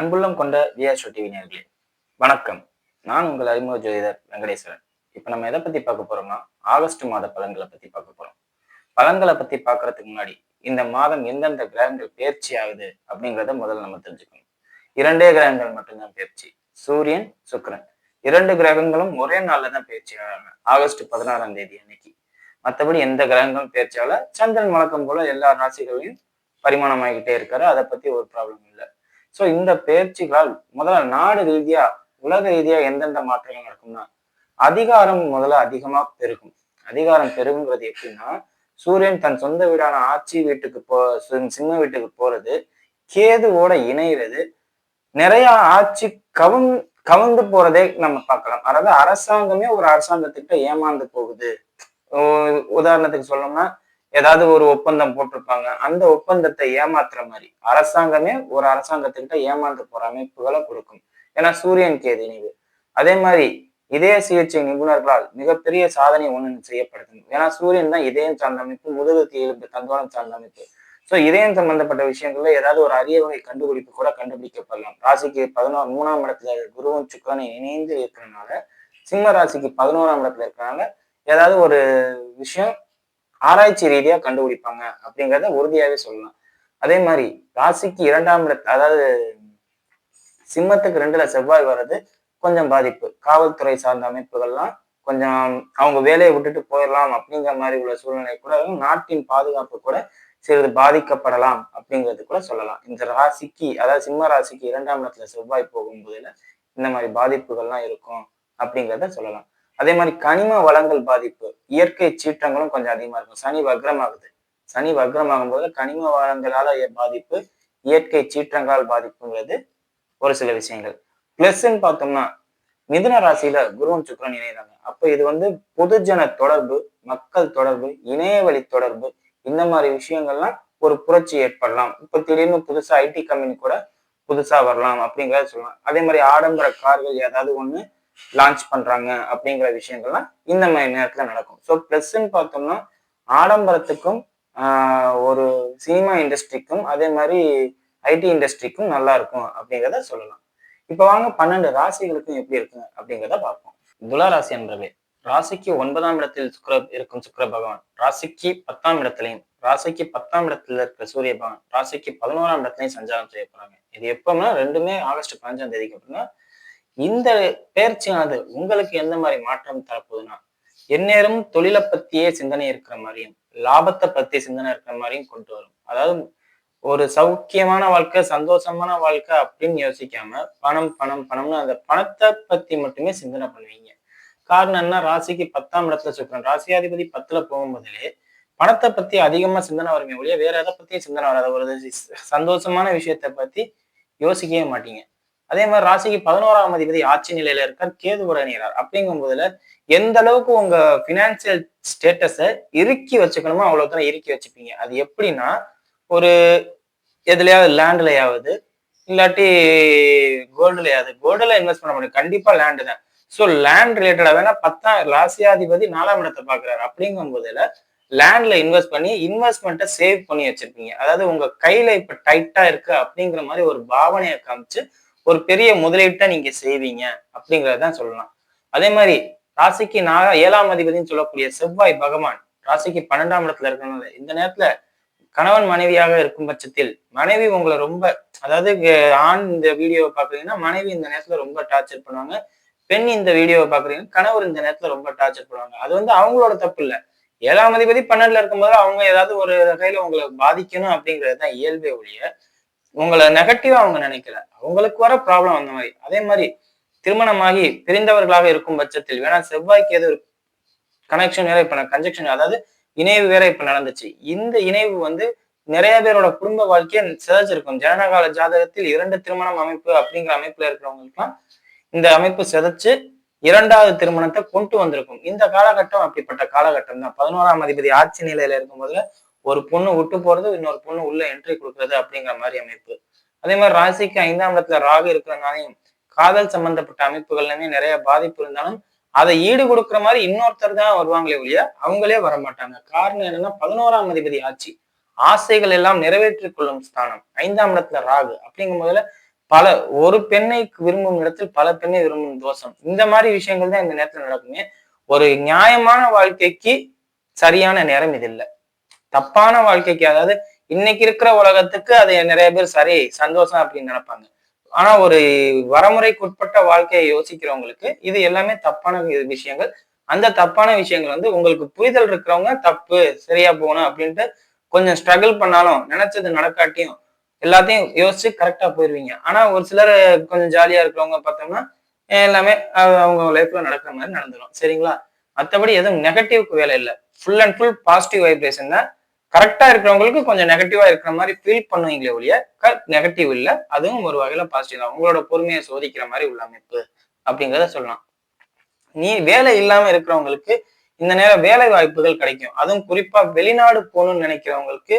அன்புள்ளம் கொண்ட விஆர்ஷோ டிவி நேர்களே வணக்கம். நான் உங்கள் அறிமுக ஜோதிடர் வெங்கடேஸ்வரன். இப்போ நம்ம எதை பத்தி பார்க்க போறோம்னா ஆகஸ்ட் மாத பலன்களை பத்தி பார்க்க போறோம். பலன்களை பத்தி பார்க்கறதுக்கு முன்னாடி இந்த மாதம் எந்தெந்த கிரகங்கள் பயிற்சி ஆகுது அப்படிங்கிறத முதல்ல நம்ம தெரிஞ்சுக்கணும். இரண்டே கிரகங்கள் மட்டும்தான் பயிற்சி. சூரியன் சுக்கரன். இரண்டு கிரகங்களும் ஒரே நாள்ல தான் பயிற்சி ஆகிறாங்க. ஆகஸ்ட் பதினாறாம் தேதி அன்னைக்கு. மற்றபடி எந்த கிரகங்களும் பயிற்சியால சந்திரன் வழக்கம் போல எல்லா ராசிகளையும் பரிமாணம் ஆகிக்கிட்டே இருக்காரு. அதை பத்தி ஒரு ப்ராப்ளம் இல்லை. ஸோ இந்த பயிற்சிகளால் முதல்ல நாடு ரீதியா உலக ரீதியா எந்தெந்த மாற்றங்கள் நடக்கும்னா அதிகாரம் முதல்ல அதிகமா பெருகும். அதிகாரம் பெருகுங்கிறது எப்படின்னா சூரியன் தன் சொந்த வீடான ஆட்சி வீட்டுக்கு போ சிம்ம வீட்டுக்கு போறது கேதுவோட இணைகிறது நிறைய ஆட்சி கவுன் கவுந்து போறதே நம்ம பார்க்கலாம். அதாவது அரசாங்கமே ஒரு அரசாங்கத்துக்கிட்ட ஏமாந்து போகுது. உதாரணத்துக்கு சொல்லணும்னா ஏதாவது ஒரு ஒப்பந்தம் போட்டிருப்பாங்க. அந்த ஒப்பந்தத்தை ஏமாத்துற மாதிரி அரசாங்கமே ஒரு அரசாங்கத்துக்கிட்ட ஏமாந்து போற அமைப்புகளை கொடுக்கும். ஏன்னா சூரியன் கேது இணைவு. அதே மாதிரி இதய சிகிச்சை நிபுணர்களால் மிகப்பெரிய சாதனை ஒன்று செய்யப்படுது. ஏன்னா சூரியன் தான் இதயம் சார்ந்த அமைப்பு முதுகு எலும்பு தந்தோரம் சார்ந்த அமைப்பு. ஸோ இதயம் சம்பந்தப்பட்ட விஷயங்கள்ல ஏதாவது ஒரு அரிய வகை கண்டுபிடிப்பு கூட கண்டுபிடிக்கப்படலாம். ராசிக்கு பதினோரு மூணாம் இடத்துல குருவும் சுக்கிரனும் இணைந்து இருக்கிறதுனால சிம்ம ராசிக்கு பதினோராம் இடத்துல இருக்கிறனால ஏதாவது ஒரு விஷயம் ஆராய்ச்சி ரீதியா கண்டுபிடிப்பாங்க அப்படிங்கிறத உறுதியாவே சொல்லலாம். அதே மாதிரி ராசிக்கு இரண்டாம் இடத்து அதாவது சிம்மத்துக்கு ரெண்டுல செவ்வாய் வர்றது கொஞ்சம் பாதிப்பு. காவல்துறை சார்ந்த அமைப்புகள்லாம் கொஞ்சம் அவங்க வேலையை விட்டுட்டு போயிடலாம் அப்படிங்கிற மாதிரி உள்ள சூழ்நிலை கூட நாட்டின் பாதுகாப்பு கூட சிறிது பாதிக்கப்படலாம் அப்படிங்கிறது கூட சொல்லலாம். இந்த ராசிக்கு அதாவது சிம்ம ராசிக்கு இரண்டாம் இடத்துல செவ்வாய் போகும்போதுல இந்த மாதிரி பாதிப்புகள்லாம் இருக்கும் அப்படிங்கிறத சொல்லலாம். அதே மாதிரி கனிம வளங்கள் பாதிப்பு இயற்கை சீற்றங்களும் கொஞ்சம் அதிகமா இருக்கும். சனி வக்ரமாகுது. சனி வக்ரமாகும் போது கனிம வளங்களால பாதிப்பு இயற்கை சீற்றங்களால் பாதிப்புங்கிறது ஒரு சில விஷயங்கள். பிளஸ்ன்னு பார்த்தோம்னா மிதுன ராசியில குருவன் சுக்கரன் இணையதாங்க அப்ப இது வந்து பொதுஜன தொடர்பு மக்கள் தொடர்பு இணையவழி தொடர்பு இந்த மாதிரி விஷயங்கள்லாம் ஒரு புரட்சி ஏற்படலாம். இப்ப திடீர்னு புதுசா ஐடி கம்பெனி கூட புதுசா வரலாம் அப்படிங்கிறத சொல்லலாம். அதே மாதிரி ஆடம்பர கார்கள் ஏதாவது ஒண்ணு லான்ச் பண்றாங்க அப்படிங்கிற விஷயங்கள்லாம் இந்த மாதிரி நேரத்துல நடக்கும். ஸோ ப்ளஸ்ன்னு பார்த்தோம்னா ஆடம்பரத்துக்கும் ஆஹ் ஒரு சினிமா இண்டஸ்ட்ரிக்கும் அதே மாதிரி ஐடி இண்டஸ்ட்ரிக்கும் நல்லா இருக்கும் அப்படிங்கிறத சொல்லலாம். இப்போ வாங்க பன்னெண்டு ராசிகளுக்கும் எப்படி இருக்கு அப்படிங்கிறத பார்ப்போம். துலா ராசி என்பவே ராசிக்கு ஒன்பதாம் இடத்தில் சுக்கிர இருக்கும் சுக்கர பகவான். ராசிக்கு பத்தாம் இடத்துலையும் ராசிக்கு பத்தாம் இடத்துல இருக்கிற சூரிய பகவான். ராசிக்கு பதினோராம் இடத்துலையும் சஞ்சாரம் செய்ய போறாங்க. இது எப்பவுமே ரெண்டுமே ஆகஸ்ட் பதினஞ்சாம் தேதிக்கு அப்படின்னா இந்த பயிற்சியானது உங்களுக்கு எந்த மாதிரி மாற்றம் தரப்போகுதுன்னா எந்நேரம் தொழிலை பத்தியே சிந்தனை இருக்கிற மாதிரியும் லாபத்தை பத்தி சிந்தனை இருக்கிற மாதிரியும் கொண்டு வரும். அதாவது ஒரு சௌக்கியமான வாழ்க்கை சந்தோஷமான வாழ்க்கை அப்படின்னு யோசிக்காம பணம் பணம் பணம்னு அந்த பணத்தை பத்தி மட்டுமே சிந்தனை பண்ணுவீங்க. காரணம் என்ன? ராசிக்கு பத்தாம் இடத்துல சுக்கரன். ராசியாதிபதி பத்துல போகும்போதிலே பணத்தை பத்தி அதிகமா சிந்தனை வருமே ஒழிய வேற எதை பத்தியும் சிந்தனை வராது ஒரு சந்தோஷமான விஷயத்தை பத்தி யோசிக்கவே மாட்டீங்க. அதே மாதிரி ராசிக்கு பதினோராம் அதிபதி ஆட்சி நிலையில இருக்கார் கேது இணைகிறார். அப்படிங்கும் போதுல எந்த அளவுக்கு உங்க பினான்சியல் ஸ்டேட்டஸை இறுக்கி வச்சுக்கணுமோ அவ்வளவு தூரம் இறுக்கி வச்சுப்பீங்க. அது எப்படின்னா ஒரு எதுலயாவது லேண்ட்லயாவது இல்லாட்டி கோல்டுலயாவது கோல்டுல இன்வெஸ்ட் பண்ண முடியும். கண்டிப்பா லேண்டு தான். ஸோ லேண்ட் ரிலேட்டடா வேணா பத்தாம் ராசியாதிபதி நாலாம் இடத்தை பாக்குறாரு அப்படிங்கும் போதுல லேண்ட்ல இன்வெஸ்ட் பண்ணி இன்வெஸ்ட்மெண்ட்டை சேவ் பண்ணி வச்சிருப்பீங்க. அதாவது உங்க கையில இப்ப டைட்டா இருக்கு அப்படிங்கிற மாதிரி ஒரு பாவனையை காமிச்சு ஒரு பெரிய முதலீட்டை நீங்க செய்வீங்க அப்படிங்கறதான் சொல்லலாம். அதே மாதிரி ராசிக்கு நான் ஏழாம் அதிபதினு சொல்லக்கூடிய செவ்வாய் பகவான் ராசிக்கு பன்னெண்டாம் இடத்துல இருக்கிறனால இந்த நேரத்துல கணவன் மனைவியாக இருக்கும் பட்சத்தில் மனைவி உங்களை ரொம்ப அதாவது ஆண் இந்த வீடியோவை பாக்குறீங்கன்னா மனைவி இந்த நேரத்துல ரொம்ப டார்ச்சர் பண்ணுவாங்க. பெண் இந்த வீடியோவை பாக்குறீங்கன்னா கணவர் இந்த நேரத்துல ரொம்ப டார்ச்சர் பண்ணுவாங்க. அது வந்து அவங்களோட தப்பு இல்ல. ஏழாம் அதிபதி பன்னெண்டுல இருக்கும்போது அவங்க ஏதாவது ஒரு வகையில உங்களை பாதிக்கணும் அப்படிங்கிறது தான் இயல்பே ஒழிய உங்களை நெகட்டிவா அவங்க நினைக்கல. அவங்களுக்கு வர ப்ராப்ளம் அந்த மாதிரி. அதே மாதிரி திருமணமாகி பிரிந்தவர்களாக இருக்கும் பட்சத்தில் வேணா செவ்வாய்க்கு ஏதோ கனெக்ஷன் வேற இப்ப கன்ஜெக்ஷன் அதாவது இணைவு வேற இப்ப நடந்துச்சு. இந்த இணைவு வந்து நிறைய பேரோட குடும்ப வாழ்க்கையை சிதைச்சிருக்கும். ஜனனகால ஜாதகத்தில் இரண்டு திருமணம் அமைப்பு அப்படிங்கிற அமைப்புல இருக்கிறவங்களுக்குலாம் இந்த அமைப்பு சிதைச்சு இரண்டாவது திருமணத்தை கொண்டு வந்திருக்கும். இந்த காலகட்டம் அப்படிப்பட்ட காலகட்டம் தான் பதினோராம் அதிபதி ஆட்சி நிலையில இருக்கும்போதுல ஒரு பொண்ணு விட்டு போறது இன்னொரு பொண்ணு உள்ள என்ட்ரி கொடுக்கறது அப்படிங்கிற மாதிரி அமைப்பு. அதே மாதிரி ராசிக்கு ஐந்தாம் இடத்துல ராகு இருக்கிறனாலையும் காதல் சம்பந்தப்பட்ட அமைப்புகள்லுமே நிறைய பாதிப்பு இருந்தாலும் அதை ஈடு கொடுக்குற மாதிரி இன்னொருத்தர் தான் வருவாங்களே ஒழிய அவங்களே வர மாட்டாங்க காரணம் என்னன்னா பதினோராம் அதிபதி ஆட்சி. ஆசைகள் எல்லாம் நிறைவேற்றிக் கொள்ளும் ஸ்தானம். ஐந்தாம் இடத்துல ராகு. அப்படிங்கும் போதுல பல ஒரு பெண்ணை விரும்பும் இடத்தில் பல பெண்ணை விரும்பும் தோஷம். இந்த மாதிரி விஷயங்கள் தான் இந்த நேரத்தில் நடக்குமே. ஒரு நியாயமான வாழ்க்கைக்கு சரியான நேரம் இது இல்லை. தப்பான வாழ்க்கைக்கு அதாவது இன்னைக்கு இருக்கிற உலகத்துக்கு அது நிறைய பேர் சரி சந்தோஷம் அப்படின்னு நினைப்பாங்க. ஆனா ஒரு வரமுறைக்குட்பட்ட வாழ்க்கையை யோசிக்கிறவங்களுக்கு இது எல்லாமே தப்பான விஷயங்கள். அந்த தப்பான விஷயங்கள் வந்து உங்களுக்கு புரிதல் இருக்கிறவங்க தப்பு சரியா போகணும் அப்படின்ட்டு கொஞ்சம் ஸ்ட்ரகிள் பண்ணாலும் நினைச்சது நடக்காட்டியும் எல்லாத்தையும் யோசிச்சு கரெக்டா போயிருவீங்க. ஆனா ஒரு சிலர் கொஞ்சம் ஜாலியா இருக்கிறவங்க பார்த்தோம்னா எல்லாமே அவங்க லைஃப்ல நடக்கிற மாதிரி நடந்துடும் சரிங்களா? மற்றபடி எதுவும் நெகட்டிவ்க்கு வேலை இல்லை. Full and full positive vibration தான் கரெக்டா இருக்கிறவங்களுக்கு கொஞ்சம் நெகட்டிவா இருக்கிற மாதிரி ஃபீல் பண்ணுவீங்களே ஒழிய நெகட்டிவ் இல்லை. அதுவும் ஒரு வகையில பாசிட்டிவ் தான். உங்களோட பொறுமையை சோதிக்கிற மாதிரி உள்ள அமைப்பு அப்படிங்கிறத சொல்லலாம். நீ வேலை இல்லாம இருக்கிறவங்களுக்கு இந்த நேரம் வேலை வாய்ப்புகள் கிடைக்கும். அதுவும் குறிப்பா வெளிநாடு போகணும்னு நினைக்கிறவங்களுக்கு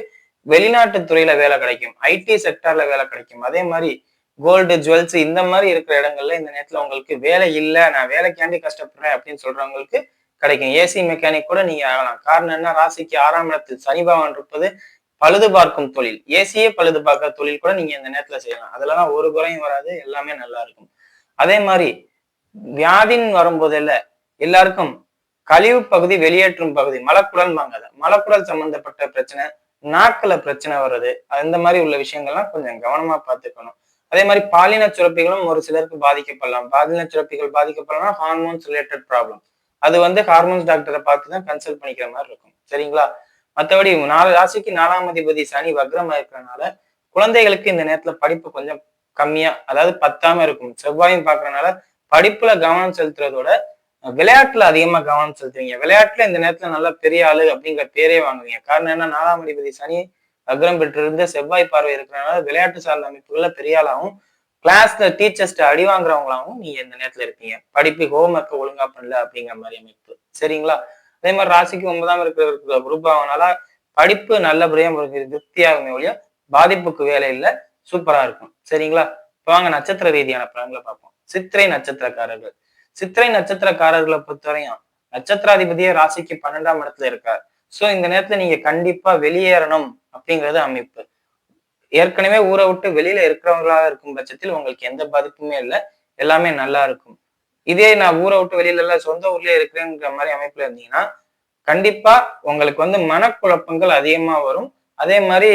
வெளிநாட்டு துறையில வேலை கிடைக்கும். ஐடி செக்டர்ல வேலை கிடைக்கும். அதே மாதிரி கோல்டு ஜுவல்ஸ் இந்த மாதிரி இருக்கிற இடங்கள்ல இந்த நேரத்துல உங்களுக்கு வேலை இல்லை நான் வேலைக்காண்டி கஷ்டப்படுறேன் அப்படின்னு சொல்றவங்களுக்கு கிடைக்கும். ஏசி மெக்கானிக் கூட நீங்க ஆகலாம். காரணம் என்ன? ராசிக்கு ஆறாம் இடத்தில் சனி பகவான் இருப்பது பழுது பார்க்கும் தொழில். ஏசியே பழுது பார்க்குற தொழில் கூட நீங்க இந்த நேரத்துல செய்யலாம். அதெல்லாம் ஒரு குறையும் வராது. எல்லாமே நல்லா இருக்கும். அதே மாதிரி வியாதின்னு வரும்போதில்ல எல்லாருக்கும் கழிவு பகுதி வெளியேற்றும் பகுதி மலக்குடல் வாங்காத மலக்குடல் சம்பந்தப்பட்ட பிரச்சனை நாக்குல பிரச்சனை வர்றது அந்த மாதிரி உள்ள விஷயங்கள்லாம் கொஞ்சம் கவனமா பார்த்துக்கணும். அதே மாதிரி பாலின சுரப்பிகளும் ஒரு சிலருக்கு பாதிக்கப்படலாம். பாலின சுரப்பிகள் பாதிக்கப்படலாம் ஹார்மோன்ஸ் ரிலேட்டட் ப்ராப்ளம் அது வந்து ஹார்மோன்ஸ் டாக்டரை பார்த்து தான் கன்சல்ட் பண்ணிக்கிற மாதிரி இருக்கும். சரிங்களா? மற்றபடி நாலு ராசிக்கு நாலாம் அதிபதி சனி வக்ரமா இருக்கிறனால குழந்தைகளுக்கு இந்த நேரத்துல படிப்பு கொஞ்சம் கம்மியா அதாவது பத்தாம இருக்கும். செவ்வாயும் பார்க்கறனால படிப்புல கவனம் செலுத்துறதோட விளையாட்டுல அதிகமா கவனம் செலுத்துவீங்க. விளையாட்டுல இந்த நேரத்துல நல்லா பெரிய ஆளு அப்படிங்கிற பேரே வாங்குவீங்க. காரணம் என்ன நாலாம் அதிபதி சனி அக்ரம் பெற்றிருந்த செவ்வாய் பார்வை இருக்கிறனால விளையாட்டு சார்ந்த அமைப்புகள்ல பெரிய ஆளாகவும் கிளாஸ்ல டீச்சர்ஸ்ட அடி வாங்குறவங்களாவும் நீங்க இந்த நேரத்துல இருப்பீங்க படிப்பு ஹோம் ஒர்க்கை ஒழுங்கா பண்ணல அப்படிங்கிற மாதிரி அமைப்பு. சரிங்களா? அதே மாதிரி ராசிக்கு ஒன்பதாம் இருக்கிற குரூப் ஆகனால படிப்பு நல்லபடியா உங்களுக்கு திருப்தியாகுமே ஒழிய பாதிப்புக்கு வேலை இல்லை சூப்பரா இருக்கும். சரிங்களா? இப்போ வாங்க நட்சத்திர ரீதியான பலன்களை பார்ப்போம். சித்திரை நட்சத்திரக்காரர்கள். சித்திரை நட்சத்திரக்காரர்களை பொறுத்தவரையும் நட்சத்திராதிபதியே ராசிக்கு பன்னெண்டாம் இடத்துல இருக்கார். சோ இந்த நேரத்துல நீங்க கண்டிப்பா வெளியேறணும் அப்படிங்கிறது அமைப்பு. ஏற்கனவே ஊரை விட்டு வெளியில இருக்கிறவங்களாக இருக்கும் பட்சத்தில் உங்களுக்கு எந்த பாதிப்புமே இல்லை. எல்லாமே நல்லா இருக்கும். இதே நான் ஊரை விட்டு வெளியில எல்லாம் சொந்த ஊர்லயே இருக்கிறேங்கிற மாதிரி அமைப்புல இருந்தீங்கன்னா கண்டிப்பா உங்களுக்கு வந்து மனக்குழப்பங்கள் அதிகமா வரும். அதே மாதிரி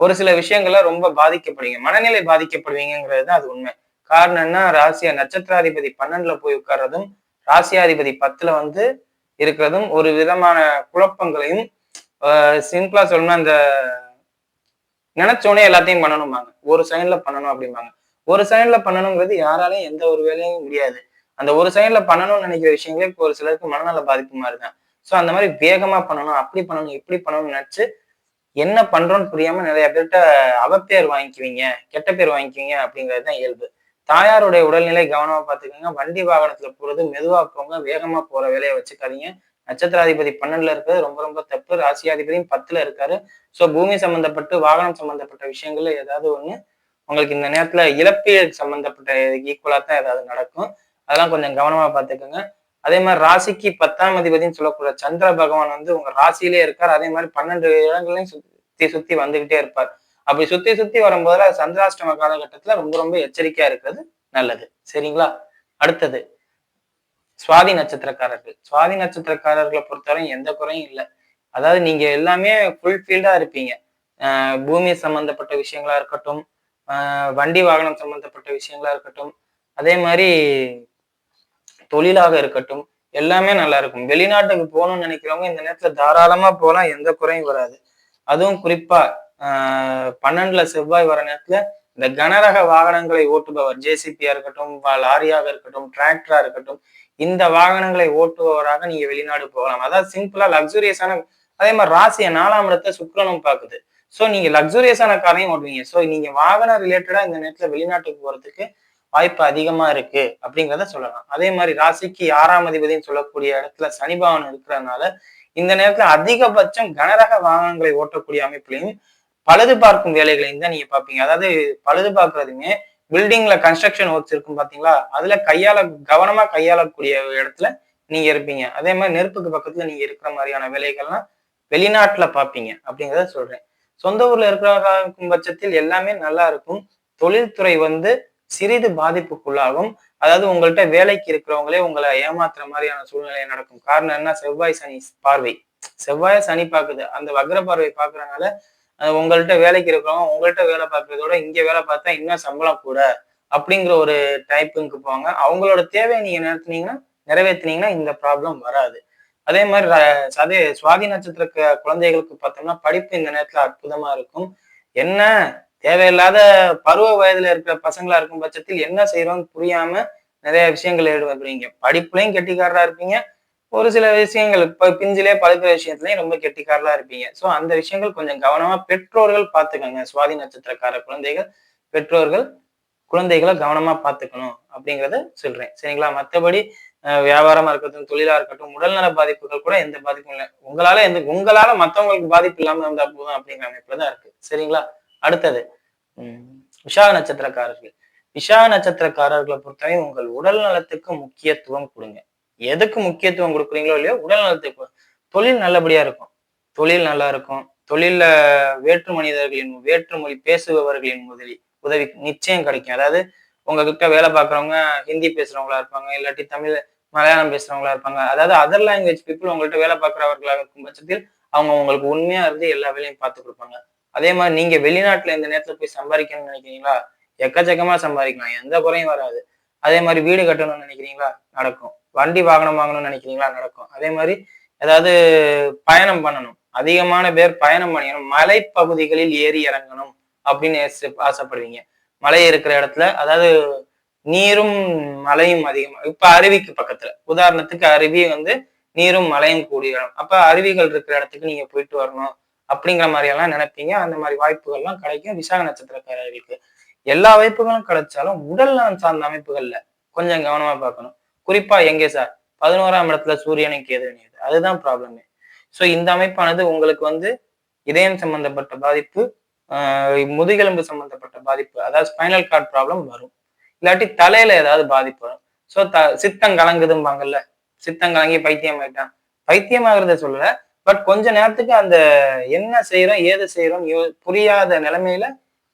ஒரு சில விஷயங்கள்ல ரொம்ப பாதிக்கப்படுவீங்க. மனநிலை பாதிக்கப்படுவீங்கிறது தான் அது உண்மை. காரணம் என்ன? ராசியா நட்சத்திராதிபதி பன்னெண்டுல போய் உட்கார்றதும் ராசியாதிபதி பத்துல வந்து இருக்கிறதும் ஒரு விதமான குழப்பங்களையும் சிம்பிளா சொல்லணும்னா அந்த நினைச்சோடனே எல்லாத்தையும் பண்ணணும்பாங்க. ஒரு செகண்ட்ல பண்ணணும் அப்படிம்பாங்க. ஒரு செகண்ட்ல பண்ணணுங்கிறது யாராலையும் எந்த ஒரு வேலையும் முடியாது. அந்த ஒரு செகண்ட்ல பண்ணணும்னு நினைக்கிற விஷயங்களே இப்போ ஒரு சிலருக்கு மனநல பாதிப்பு மாதிரி தான் ஸோ அந்த மாதிரி வேகமா பண்ணணும் அப்படி பண்ணணும் இப்படி பண்ணணும்னு நினைச்சு என்ன பண்றோம்னு புரியாம நிறைய பேர்கிட்ட அவப்பேர் வாங்கிக்குவீங்க கெட்ட பேர் வாங்கிக்குவீங்க அப்படிங்கிறது தான் இயல்பு. தாயாருடைய உடல்நிலை கவனமா பார்த்துக்கோங்க. வண்டி வாகனத்துல போறது மெதுவா போங்க வேகமா போற வேலையை வச்சுக்காதீங்க. நட்சத்திராதிபதி பன்னெண்டுல இருக்கிறது. ரொம்ப ரொம்ப தப்பு. ராசியாதிபதியும் பத்துல இருக்காரு. ஸோ பூமி சம்பந்தப்பட்டு வாகனம் சம்பந்தப்பட்ட விஷயங்கள்ல ஏதாவது ஒண்ணு உங்களுக்கு இந்த நேரத்துல இழப்பீடு சம்பந்தப்பட்ட ஈக்குவலா தான் ஏதாவது நடக்கும். அதெல்லாம் கொஞ்சம் கவனமா பார்த்துக்கோங்க. அதே மாதிரி ராசிக்கு பத்தாம் அதிபதினு சொல்லக்கூடிய சந்திர பகவான் வந்து உங்க ராசியிலே இருக்கார். அதே மாதிரி பன்னெண்டு இடங்களையும் சுத்தி சுத்தி வந்துகிட்டே இருப்பார். அப்படி சுத்தி சுத்தி வரும்போதுல சந்திராஷ்டம காலகட்டத்துல ரொம்ப ரொம்ப எச்சரிக்கையா இருக்கிறது நல்லது. சரிங்களா? அடுத்தது சுவாதி நட்சத்திரக்காரர்கள். சுவாதி நட்சத்திரக்காரர்களை பொறுத்தவரை எந்த குறையும் இல்லை. அதாவது நீங்க எல்லாமே ஃபுல்ஃபீல்டா இருப்பீங்க. ஆஹ் பூமி சம்பந்தப்பட்ட விஷயங்களா இருக்கட்டும் ஆஹ் வண்டி வாகனம் சம்பந்தப்பட்ட விஷயங்களா இருக்கட்டும் அதே மாதிரி தொழிலாக இருக்கட்டும் எல்லாமே நல்லா இருக்கும். வெளிநாட்டுக்கு போகணும்னு நினைக்கிறவங்க இந்த நேரத்துல தாராளமா போகலாம் எந்த குறையும் வராது. அதுவும் குறிப்பா ஆஹ் பன்னெண்டுல செவ்வாய் வர நேரத்துல இந்த கனரக வாகனங்களை ஓட்டுபவர் ஜேசிபியா இருக்கட்டும் லாரியாக இருக்கட்டும் டிராக்டரா இருக்கட்டும் இந்த வாகனங்களை ஓட்டுபவராக நீங்க வெளிநாடு போகலாம். அதாவது சிம்பிளா லக்ஸுரியஸான அதே மாதிரி ராசிய நாலாம் இடத்த சுக்கரனும் பாக்குது ஸோ நீங்க லக்ஸுரியஸான காரையும் ஓட்டுவீங்க. ஸோ நீங்க வாகனம் ரிலேட்டடா இந்த நேரத்துல வெளிநாட்டுக்கு போறதுக்கு வாய்ப்பு அதிகமா இருக்கு அப்படிங்கிறத சொல்லலாம். அதே மாதிரி ராசிக்கு ஆறாம் அதிபதினு சொல்லக்கூடிய இடத்துல சனி இருக்கிறதுனால இந்த நேரத்துல அதிகபட்சம் கனரக வாகனங்களை ஓட்டக்கூடிய அமைப்புலையும் பழுது பார்க்கும் வேலைகளையும் தான் நீங்க பார்ப்பீங்க. அதாவது பழுது பார்க்கறதுமே பில்டிங்ல கன்ஸ்ட்ரக்ஷன் ஒர்க்ஸ் இருக்கும் பாத்தீங்களா? அதுல கையாள கவனமா கையாளக்கூடிய இடத்துல நீங்க இருப்பீங்க. அதே மாதிரி நெருப்புக்கு பக்கத்துல நீங்க இருக்கிற மாதிரியான வேலைகள்லாம் வெளிநாட்டுல பார்ப்பீங்க அப்படிங்கிறத சொல்றேன். சொந்த ஊர்ல இருக்கிறவங்க இருக்கும் பட்சத்தில் எல்லாமே நல்லா இருக்கும். தொழில்துறை வந்து சிறிது பாதிப்புக்குள்ளாகும். அதாவது உங்கள்கிட்ட வேலைக்கு இருக்கிறவங்களே உங்களை ஏமாத்துற மாதிரியான சூழ்நிலை நடக்கும். காரணம் என்ன? செவ்வாய் சனி பார்வை. செவ்வாய் சனி பார்க்குது. அந்த வக்ர பார்வை பார்க்கறனால உங்கள்கிட்ட வேலைக்கு இருக்கிறவங்க உங்கள்கிட்ட வேலை பார்க்கறதோட இங்கே வேலை பார்த்தா இன்னும் சம்பளம் கூட அப்படிங்கிற ஒரு டைப்புக்கு போவாங்க. அவங்களோட தேவையை நீங்கள் நிறுத்தினீங்கன்னா நிறைவேற்றினீங்கன்னா இந்த ப்ராப்ளம் வராது. அதே மாதிரி அதே சுவாதி நட்சத்திர குழந்தைகளுக்கு பார்த்தோம்னா படிப்பு இந்த நேரத்தில் அற்புதமாக இருக்கும். என்ன தேவையில்லாத பருவ வயதுல இருக்கிற பசங்களா இருக்கும் பட்சத்தில் என்ன செய்யறோம்னு புரியாம நிறைய விஷயங்கள் ஈடுபடுறீங்க படிப்புலையும் கெட்டிக்காரரா இருப்பீங்க. ஒரு சில விஷயங்கள் இப்போ பிஞ்சிலே பழுக்கிற விஷயத்துலயும் ரொம்ப கெட்டிக்காரலாம் இருப்பீங்க. சோ அந்த விஷயங்கள் கொஞ்சம் கவனமா பெற்றோர்கள் பார்த்துக்கோங்க சுவாதி நட்சத்திரக்கார குழந்தைகள் பெற்றோர்கள் குழந்தைகளை கவனமா பார்த்துக்கணும் அப்படிங்கிறத சொல்றேன். சரிங்களா? மற்றபடி வியாபாரமா இருக்கட்டும் தொழிலா இருக்கட்டும் உடல்நல பாதிப்புகள் கூட எந்த பாதிப்பும் இல்லை. உங்களால எந்த உங்களால மற்றவங்களுக்கு பாதிப்பு இல்லாம இருந்தா போதும் அப்படிங்கிற அமைப்புல தான் இருக்கு. சரிங்களா? அடுத்தது உம் விஷாக நட்சத்திரக்காரர்கள். விஷாக நட்சத்திரக்காரர்களை பொறுத்தவரை உங்கள் உடல் நலத்துக்கு முக்கியத்துவம் கொடுங்க. எதுக்கு முக்கியத்துவம் கொடுக்குறீங்களோ இல்லையோ உடல் நலத்துக்கு தொழில் நல்லபடியா இருக்கும். தொழில் நல்லா இருக்கும். தொழில வேற்று மனிதர்களின் வேற்றுமொழி பேசுபவர்களின் முதலி உதவி நிச்சயம் கிடைக்கும். அதாவது உங்ககிட்ட வேலை பார்க்குறவங்க ஹிந்தி பேசுறவங்களா இருப்பாங்க இல்லாட்டி தமிழ் மலையாளம் பேசுறவங்களா இருப்பாங்க. அதாவது அதர் லாங்குவேஜ் பீப்புள் உங்கள்கிட்ட வேலை பார்க்குறவர்களாக இருக்கும் பட்சத்தில் அவங்க உங்களுக்கு உண்மையா இருந்து எல்லா வேலையும் பார்த்து கொடுப்பாங்க. அதே மாதிரி நீங்க வெளிநாட்டுல இந்த நேரத்துல போய் சம்பாதிக்கணும்னு நினைக்கிறீங்களா? எக்கச்சக்கமா சம்பாதிக்கலாம். எந்த குறையும் வராது. அதே மாதிரி வீடு கட்டணும்னு நினைக்கிறீங்களா? நடக்கும். வண்டி வாகனம் வாங்கணும்னு நினைக்கிறீங்களா? நடக்கும். அதே மாதிரி ஏதாவது பயணம் பண்ணணும். அதிகமான பேர் பயணம் பண்ணிக்கணும். மலைப்பகுதிகளில் ஏறி இறங்கணும் அப்படின்னு ஆசைப்படுவீங்க. மலை இருக்கிற இடத்துல அதாவது நீரும் மலையும் அதிகமா இப்ப அருவிக்கு பக்கத்துல. உதாரணத்துக்கு அருவி வந்து நீரும் மலையும் கூடிய இடம் அப்ப அருவிகள் இருக்கிற இடத்துக்கு நீங்க போயிட்டு வரணும் அப்படிங்கிற மாதிரி எல்லாம் நினைப்பீங்க. அந்த மாதிரி வாய்ப்புகள்லாம் கிடைக்கும். விசாக நட்சத்திரக்காரர்களுக்கு எல்லா வாய்ப்புகளும் கிடைச்சாலும் உடல் நலம் சார்ந்த அமைப்புகள்ல கொஞ்சம் கவனமா பார்க்கணும். குறிப்பா எங்கே சார்? பதினோராம் இடத்துல சூரியனுக்கு எது அதுதான் ப்ராப்ளமே ஸோ இந்த அமைப்பானது உங்களுக்கு வந்து இதயம் சம்பந்தப்பட்ட பாதிப்பு முதுகெலும்பு சம்பந்தப்பட்ட பாதிப்பு அதாவது ஸ்பைனல் கார்டு ப்ராப்ளம் வரும். இல்லாட்டி தலையில ஏதாவது பாதிப்பு வரும். ஸோ த சித்தம் கலங்குதும்பாங்கல்ல? சித்தம் கலங்கி பைத்தியம் ஆயிட்டான். பைத்தியம் ஆகுறத சொல்லல. பட் கொஞ்ச நேரத்துக்கு அந்த என்ன செய்யறோம் ஏது செய்யறோம் புரியாத நிலைமையில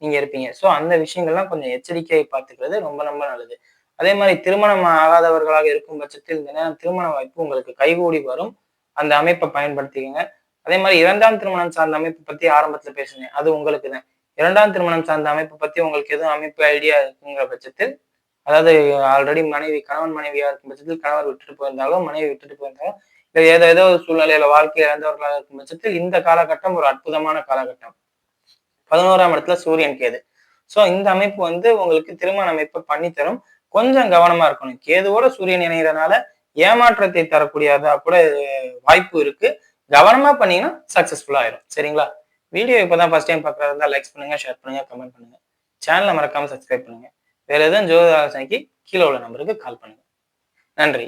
நீங்க இருப்பீங்க. ஸோ அந்த விஷயங்கள்லாம் கொஞ்சம் எச்சரிக்கையை பார்த்துக்கிறது ரொம்ப ரொம்ப நல்லது. அதே மாதிரி திருமணம் ஆகாதவர்களாக இருக்கும் பட்சத்தில் இந்த நேரம் திருமண வாய்ப்பு உங்களுக்கு கைகூடி வரும். அந்த அமைப்பை பயன்படுத்திக்கங்க. அதே மாதிரி இரண்டாம் திருமணம் சார்ந்த அமைப்பு பத்தி ஆரம்பத்துல பேசுனேன். அது உங்களுக்கு தான் இரண்டாம் திருமணம் சார்ந்த அமைப்பு பத்தி உங்களுக்கு எதுவும் அமைப்பு ஐடியா இருக்குங்கிற பட்சத்தில் அதாவது ஆல்ரெடி மனைவி கணவன் மனைவியா இருக்கும் பட்சத்தில் கணவர் விட்டுட்டு போயிருந்தாலும் மனைவி விட்டுட்டு போயிருந்தாலும் இல்லை ஏதோ ஏதோ ஒரு சூழ்நிலையில வாழ்க்கை இழந்தவர்களாக இருக்கும் பட்சத்தில் இந்த காலகட்டம் ஒரு அற்புதமான காலகட்டம். பதினோராம் இடத்துல சூரியன் கேது. ஸோ இந்த அமைப்பு வந்து உங்களுக்கு திருமண அமைப்பை பண்ணித்தரும். கொஞ்சம் கவனமா இருக்கணும். கேதுவோட சூரியன் இணைகிறதுனால ஏமாற்றத்தை தரக்கூடியதா கூட வாய்ப்பு இருக்கு. கவனமா பண்ணீங்கன்னா சக்சஸ்ஃபுல்லா ஆயிரும். சரிங்களா? வீடியோ இப்போதான் ஃபர்ஸ்ட் டைம் பார்க்கறதா இருந்தால் லைக்ஸ் பண்ணுங்க ஷேர் பண்ணுங்க கமெண்ட் பண்ணுங்க. சேனலை மறக்காம சப்ஸ்கிரைப் பண்ணுங்க. வேற எதுவும் ஜோதி ஆலோசனைக்கு கீழே உள்ள நம்பருக்கு கால் பண்ணுங்க. நன்றி.